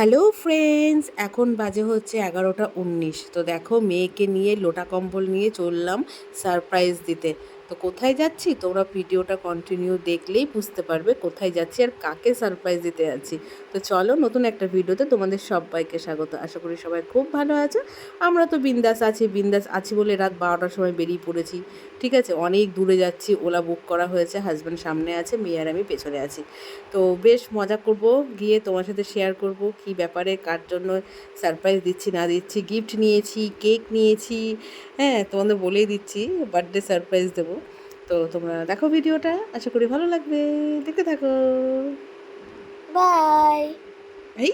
Hello friends, এখন বাজে হচ্ছে এগারোটা উনিশ। তো দেখো মেয়েকে নিয়ে লোটা কম্বল নিয়ে চললাম সারপ্রাইজ দিতে। তো কোথায় যাচ্ছি? তোমরা ভিডিওটা কন্টিনিউ দেখলেই বুঝতে পারবে কোথায় যাচ্ছি আর কাকে সারপ্রাইজ দিতে যাচ্ছি। তো চলো নতুন একটা ভিডিওতে তোমাদের সবাইকে স্বাগত। আশা করি সবাই খুব ভালো আছো। আমরা তো বিন্দাস আছি বিন্দাস আছি বলে রাত বারোটার সময় বেরিয়ে পড়েছি। ঠিক আছে, অনেক দূরে যাচ্ছি, ওলা বুক করা হয়েছে হাজব্যান্ড সামনে আছে, মেয়ে আর আমি পেছনে আছি। তো বেশ মজা করব, গিয়ে তোমার সাথে শেয়ার করব, কি ব্যাপারে, কার জন্য সারপ্রাইজ দিচ্ছি, না দিচ্ছি গিফট নিয়েছি কেক নিয়েছি হ্যাঁ তোমাদের বলেই দিচ্ছি বার্থডে সারপ্রাইজ দেবো। তো তোমরা দেখো ভিডিওটা, আশা করি ভালো লাগবে। দেখতে থাকো। বাই। এই?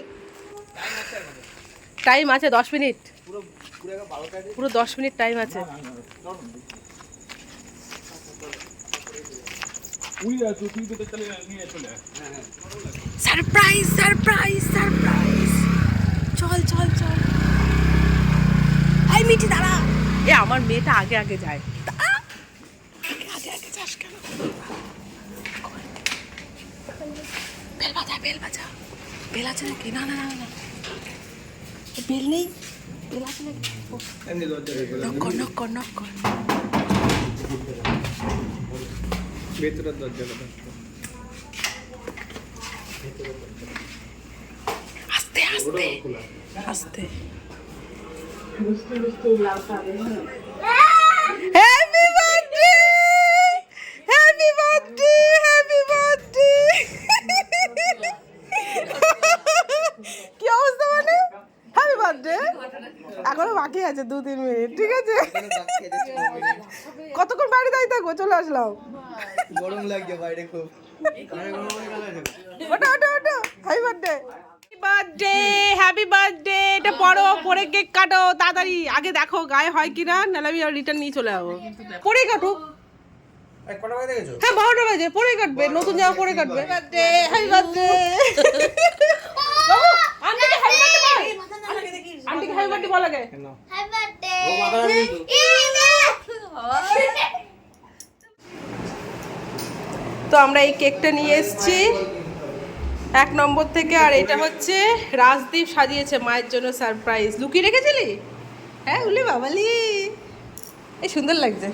টাইম আছে দশ মিনিট। পুরো দশ মিনিট টাইম আছে। সারপ্রাইজ সারপ্রাইজ সারপ্রাইজ চল চল চল। এই মিঠি দাঁড়া। এ আমার মেয়েটা আগে আগে যায়। আগে আগে আগে যাস কেন? বেল বাজা বেল বাজা বেল আছে নাকি? না না না না। বেল নেই? বেল আছে নাকি? নক কর নক কর নক কর। ভেতরের দরজাটা আস্তে আস্তে আস্তে। Happy birthday happy birthday happy birthday কি অবস্থা মানে হ্যাপি বার্থডে এখনও বাকি আছে দু তিন মিনিট ঠিক আছে? কতক্ষণ বাড়ি দাঁড়িয়ে থাকব? চলে আসলাম। গরম লাগছে বাইরে খুব। ওটা ওটা ওটা happy birthday birthday happy birthday এটা পড়ো পরে কেক কাটো তাড়াতাড়ি। আগে দেখো গায়ে হয় কিনা নাহলে আমি রিটার্ন নিয়ে চলে যাব। পরে কাটো হ্যাঁ বারোটা বাজে। পরে কাটবে নতুন জামা পরে কাটবে। বার্থডে হ্যাপি বার্থডে তো? তো আমরা এই কেকটা নিয়ে এসেছি। এক নম্বর থেকে আর এটা হচ্ছে রাজদীপ সাজিয়েছে মায়ের জন্য সারপ্রাইজ লুকিয়ে রেখেছিলি? হ্যাঁ উলি বাবালি এই সুন্দর লাগছে।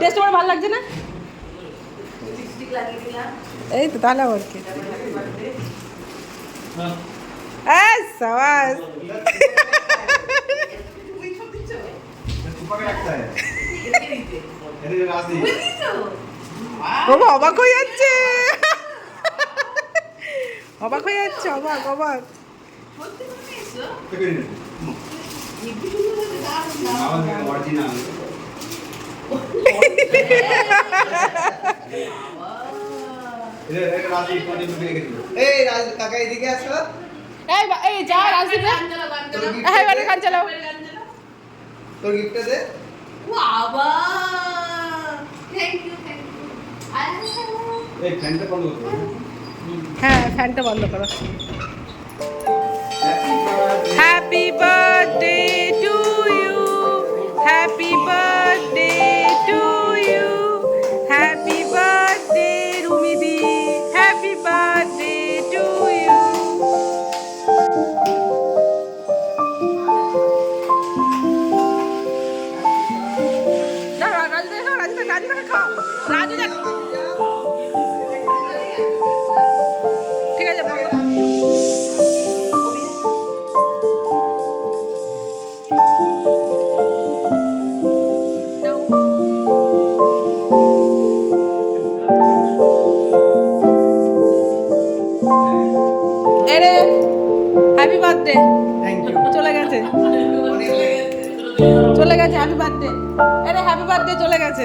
টেস্ট আমার ভালো লাগছে না? এই তো, তাহলে আবার কি? সাবাস। বাবা, অবাক হয়ে যাচ্ছে। অবাক হয়ে যাচ্ছে, অবাক অবাক। এই রাজ কাকা এদিকে আসো। এই এই যা রাজদীপ হ্যাঁ দে। এই ফ্যানটা বন্ধ করো। হ্যাঁ ফ্যানটা বন্ধ করো। হ্যাপি বার্থডে বার্থডে আরে হ্যাপি বার্থডে চলে গেছে।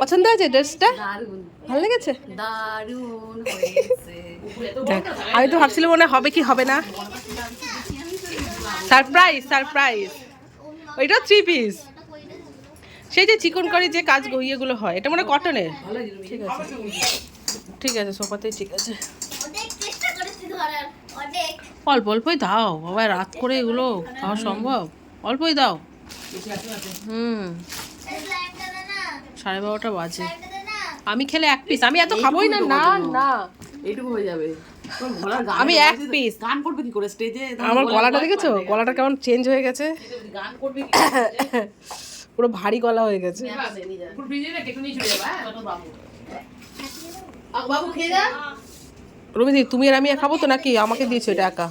পছন্দ হয়েছে ড্রেসটা? ভালো লেগেছে? আমি তো ভাবছিলাম মনে হবে কি হবে না। Surprise surprise. ওইটা থ্রি পিস সেই যে চিকন করে যে কাজ ইয়েগুলো হয়, এটা মনে কটনের ঠিক আছে। ঠিক আছে, সোফাতেই ঠিক আছে। অল্প, অল্পই দাও। বাবা রাত করে এগুলো খাওয়া সম্ভব। অল্পই দাও। হুম। সাড়ে বারোটা বাজে। আমি খেলে এক পিস আমি এত খাবোই না না না। এইটুকু হয়ে যাবে। তোর গলার গান আমি এক পিস গান করবে কি করে? স্টেজে আমার গলাটা দেখেছ? গলাটা কেমন চেঞ্জ হয়ে গেছে? গান করবে কি পুরো ভারী গলা হয়ে গেছে। চলে হ্যাঁ? তোর বাবু। আ, বাবু খেয়ে যা। রবিদি তুমি আর আমি খাব তো নাকি? আমাকে দিয়েছ এটা একা।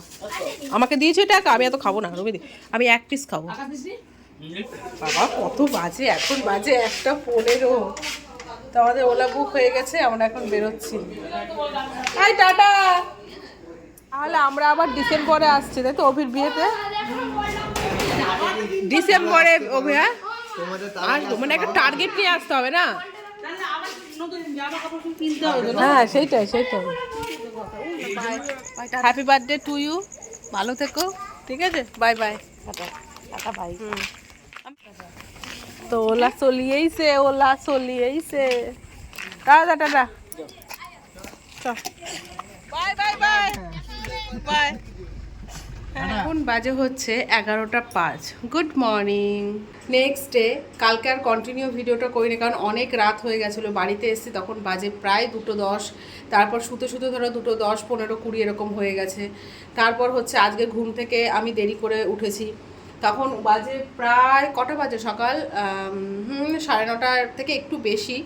আমাকে দিয়েছ এটা একা আমি এত খাব না রবিদি। আমি এক পিস খাব। বাবা কত বাজে এখন বাজে একটা পনেরো। তো আমাদের ওলা বুক হয়ে গেছে আমরা এখন বেরোচ্ছি। Hi tata! তাহলে আমরা আবার ডিসেম্বরে আসছি তাই তো অভির বিয়েতে? ডিসেম্বরে অভি হ্যাঁ? আসব মানে একটা টার্গেট নিয়ে আসতে হবে না? হ্যাঁ সেইটাই সেইটাই। হ্যাপি বার্থডে টু ইউ ভালো থেকো ঠিক আছে? Bye bye. Tata bye. তো ওলা চলিয়েইছে Ola চলিয়েইছে। Tata tata. Bye bye bye. Bye. এখন বাজে হচ্ছে এগারোটা পাঁচ। গুড মর্নিং নেক্সট ডে কালকে আর কন্টিনিউ ভিডিওটা করিনি, কারণ অনেক রাত হয়ে গেছিল। বাড়িতে এসেছি, তখন বাজে প্রায় দুটো দশ। তারপর শুতে শুতে ধরো দুটো দশ, পনেরো, কুড়ি এরকম হয়ে গেছে। তারপর হচ্ছে আজকে ঘুম থেকে আমি দেরি করে উঠেছি। তখন বাজে প্রায় কটা বাজে? সকাল সাড়ে নটার থেকে একটু বেশি।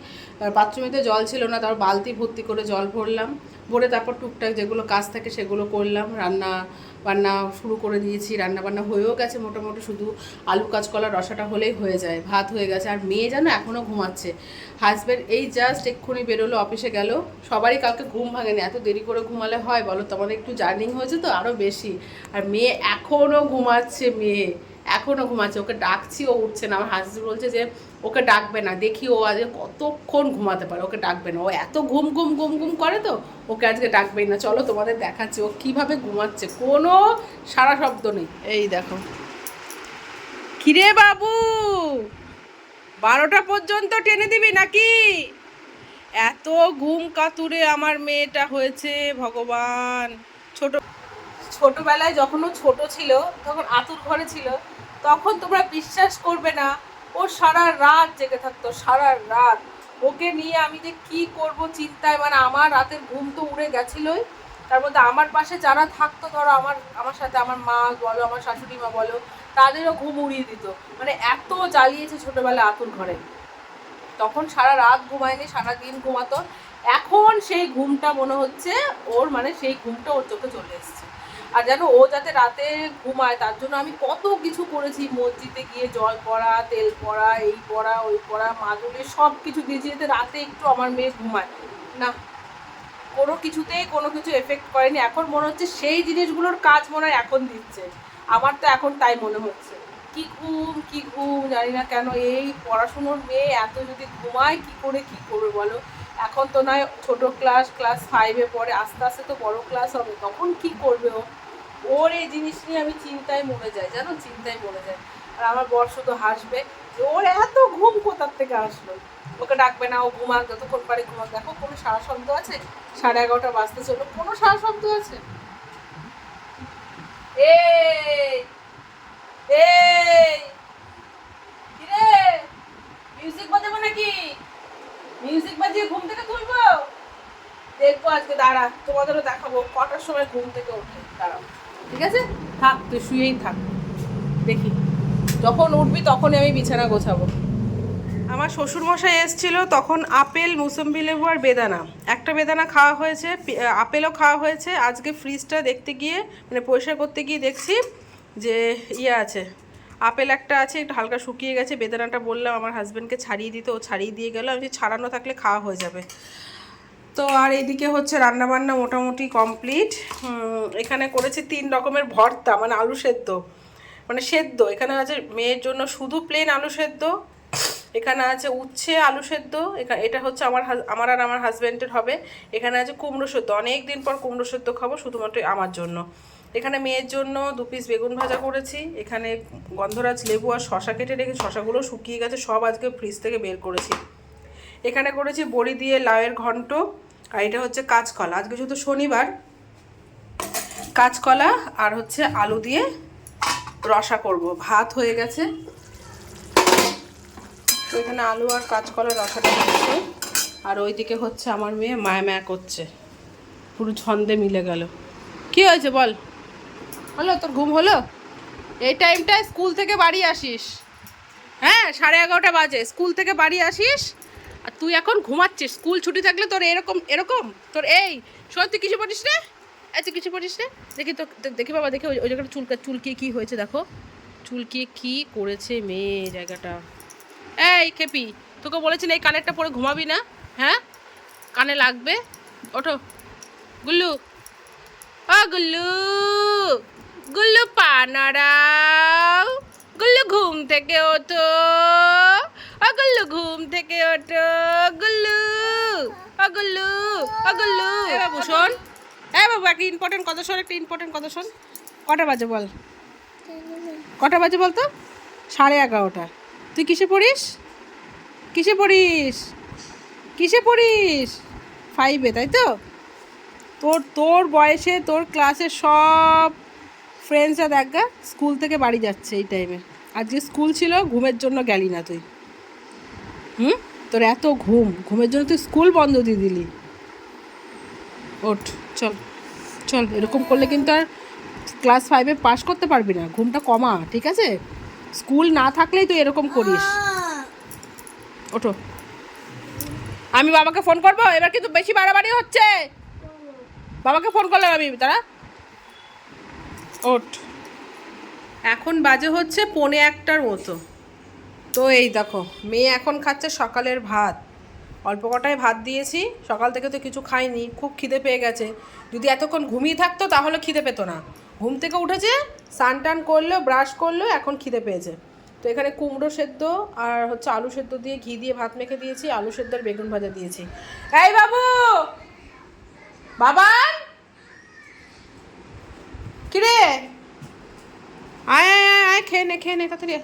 বাথরুমেতে জল ছিল না, তারপর বালতি ভর্তি করে জল ভরলাম। ভরে তারপর টুকটাক যেগুলো কাজ থাকে সেগুলো করলাম। রান্না বান্না শুরু করে দিয়েছি রান্না বান্না হয়েও গেছে মোটামুটি, শুধু আলু কাঁচকলা রসাটা হলেই হয়ে যায়। ভাত হয়ে গেছে, আর মেয়ে যেন এখনও ঘুমাচ্ছে। হাজব্যান্ড এই জাস্ট এক্ষুনি বেরোলো অফিসে গেল। সবারই কালকে ঘুম ভাঙেনি। এত দেরি করে ঘুমালে হয় বলো তোমাদের একটু জার্নিং হয়েছে তো আরও বেশি। আর মেয়ে এখনও ঘুমাচ্ছে, মেয়ে। এখনও ঘুমাচ্ছে। ওকে ডাকছি, ও উঠছে না। আমার হাজব্যান্ড বলছে যে, ওকে ডাকবে না। দেখি ও আজকে কতক্ষণ ঘুমাতে পারে। ওকে ডাকবে না। ও এত ঘুম ঘুম ঘুম ঘুম করে তো, ওকে আজকে ডাকবেই না। চলো তোমাদের দেখাচ্ছি। ও কীভাবে ঘুমাচ্ছে? কোনো সারা শব্দ নেই। এই দেখো। কিরে বাবু! বারোটা পর্যন্ত টেনে দিবি নাকি? এত ঘুম কাতুরে আমার মেয়েটা হয়েছে, ভগবান। ছোট ছোটবেলায় যখন ও ছোট ছিল, তখন আতুর ঘরে ছিল, তখন তোমরা বিশ্বাস করবে না, ও সারা রাত জেগে থাকতো, সারা রাত। ওকে নিয়ে আমি যে কি করব চিন্তায় মানে আমার রাতের ঘুম তো উড়ে গেছিলই। তার মধ্যে আমার পাশে যারা থাকতো, ধরো আমার আমার সাথে আমার মা বলো, আমার শাশুড়ি মা বলো, তাদেরও ঘুম উড়িয়ে দিত। মানে এত জ্বালিয়েছে ছোটবেলায় আতুর ঘরে। তখন সারা রাত ঘুমায়নি, সারা দিন ঘুমাতো। এখন সেই ঘুমটা মনে হচ্ছে ওর মানে সেই ঘুমটা ওর চোখে চলে এসেছে। আর যেন ও যাতে রাতে ঘুমায়, তার জন্য আমি কত কিছু করেছি। মসজিদে গিয়ে জল পড়া, তেল পড়া, এই পড়া, ওই পড়া মাদুলি সব কিছু দিয়েছি যাতে রাতে একটু আমার মেয়ে ঘুমায়। না কোনো কিছুতেই কোনো কিছু এফেক্ট করেনি। এখন মনে হচ্ছে সেই জিনিসগুলোর কাজ মনে হয় এখন দিচ্ছে। আমার তো এখন তাই মনে হচ্ছে। কি ঘুম কি ঘুম, জানি না কেন এই পড়াশুনোর মেয়ে এত যদি ঘুমায় কি করে, কি করবে বলো? এখন তো নয়, ছোট ক্লাস ক্লাস ফাইভে পড়ে, আস্তে আস্তে তো বড় ক্লাস হবে। তখন কি করবে ও? ওর এই জিনিস নিয়ে আমি চিন্তায় মরে যাই। জানো? চিন্তায় মরে যাই। আর আমার বর শুধু হাসবে যে, ওর এত ঘুম কোথার থেকে আসলো? ওকে ডাকবে, না, ও ঘুমাক, যতক্ষণ পারে ঘুমাক। দেখো, কোনো সারা শব্দ আছে? সাড়ে এগারোটা বাজতে চলো কোনো সারা শব্দ আছে? এই এই, কিরে মিউজিক বাজাবো নাকি? মিউজিক বাজিয়ে ঘুম থেকে তুলবো? দেখব আজকে, দাঁড়া, তোমাদেরও দেখাবো, কটার সময় ঘুম থেকে ওঠে দাঁড়াও, ঠিক আছে? থাক, তুই শুয়েই থাক, দেখি। যখন উঠবি তখনই আমি বিছানা গোছাবো। আমার শ্বশুরমশাই এসেছিল তখন আপেল, মুসম্বি লেবু আর বেদানা। একটা বেদানা খাওয়া হয়েছে আপেলও খাওয়া হয়েছে। আজকে ফ্রিজটা দেখতে গিয়ে মানে পরিষ্কার করতে গিয়ে দেখছি যে ইয়ে আছে। আপেল একটা আছে, একটু হালকা শুকিয়ে গেছে। বেদানাটা বললাম, আমার হাজব্যান্ডকে ছাড়িয়ে দিতে। ও ছাড়িয়ে দিয়ে গেল। আমি ছাড়ানো থাকলে খাওয়া হয়ে যাবে। তো আর এদিকে হচ্ছে রান্নাবান্না মোটামুটি কমপ্লিট এখানে করেছি তিন রকমের ভর্তা মানে আলু সেদ্ধ। মানে সেদ্ধ, এখানে আছে মেয়ের জন্য শুধু প্লেন আলু সেদ্ধ, এখানে আছে উচ্ছে আলু সেদ্ধ এখানে এটা হচ্ছে আমার আমার আর আমার হাজব্যান্ডের হবে। এখানে আছে কুমড়ো সেদ্ধ অনেক দিন পর কুমড়ো সেদ্ধ খাব, শুধুমাত্র আমার জন্য। এখানে মেয়ের জন্য দু পিস বেগুন ভাজা করেছি, এখানে গন্ধরাজ লেবু আর শশা কেটে রেখে শশাগুলো শুকিয়ে গেছে, সব আজকে ফ্রিজ থেকে বের করেছি। এখানে করেছি বড়ি দিয়ে লাউয়ের ঘন্ট, আর এটা হচ্ছে কাঁচকলা। আজকে শুধু শনিবার, কাঁচকলা আর হচ্ছে আলু দিয়ে রসা করব। ভাত হয়ে গেছে। তো এখানে আলু আর কাঁচকলা রসাটা হচ্ছে আর ওইদিকে হচ্ছে আমার মেয়ে মায়া মায়া করছে। পুরো ছন্দে মিলে গেল। কি হয়েছে বল? হলো? তোর ঘুম হলো? এই টাইমটায় স্কুল থেকে বাড়ি আসিস। হ্যাঁ সাড়ে এগারোটা বাজে। স্কুল থেকে বাড়ি আসিস আর তুই এখন ঘুমাচ্ছিস। স্কুল ছুটি থাকলে তোর এরকম এরকম? তোর এই তুই কিছু পড়িস রে? আচ্ছা কিছু পড়িস রে দেখি তো দেখি বাবা, দেখি ওই জায়গাটা চুলকা চুলকিয়ে কী হয়েছে দেখো। চুলকিয়ে কী করেছে মেয়ে জায়গাটা। এই খেপি, তোকে বলেছি না এই কানেরটা পরে ঘুমাবি না হ্যাঁ? কানে লাগবে? ওঠো। গুল্লু। ও গুল্লু। গুল্লু পানারাও গুল্লু ঘুম থেকে ওঠো। ও গুল্লু ঘুম থেকে ওঠো। গুল্লু। ও গুল্লু। ও গুল্লু। বাবু শোন বাবু, একটা ইম্পর্টেন্ট কথা শোন, একটা ইম্পর্টেন্ট কথা শোন। কটা বাজে বল? কটা বাজে বল তো সাড়ে এগারোটা। তুই কিসে পড়িস? কিসে পড়িস? কিসে পড়িস? ফাইভে তাই তো? তোর তোর বয়সে, তোর ক্লাসের সব ফ্রেন্ডসরা দেখা স্কুল থেকে বাড়ি যাচ্ছে এই টাইমে আজকে স্কুল ছিল, ঘুমের জন্য গেলি না তুই। হুম? তোর এত ঘুম। ঘুমের জন্য তুই স্কুল বন্ধ দিয়ে দিলি। ওঠ, চল। চল এরকম করলে কিন্তু আর ক্লাস ফাইভে পাস করতে পারবি না। ঘুমটা কমা, ঠিক আছে? স্কুল না থাকলেই তুই এরকম করিস। ওঠো। আমি বাবাকে ফোন করব? এবার কিন্তু বেশি বাড়াবাড়ি হচ্ছে। বাবাকে ফোন করলাম আমি তারা ওঠ। এখন বাজে হচ্ছে পৌনে একটার মতো। তো এই দেখো, মেয়ে এখন খাচ্ছে সকালের ভাত। অল্প কটায় ভাত দিয়েছি, সকাল থেকে তো কিছু খাইনি, খুব খিদে পেয়ে গেছে। যদি এতক্ষণ ঘুমিয়ে থাকতো তাহলে খিদে পেতো না। ঘুম থেকে উঠেছে, স্নান টান করল, ব্রাশ করল, এখন খিদে পেয়েছে। তো এখানে কুমড়ো সেদ্ধ আর হচ্ছে আলু সেদ্ধ দিয়ে ঘি দিয়ে ভাত মেখে দিয়েছি, আলু সেদ্ধ আর বেগুন ভাজা দিয়েছি। এই বাবু! বাবা! কিরে? আয় আয় আয় খেয়ে নে খেয়ে নে, তাড়াতাড়ি।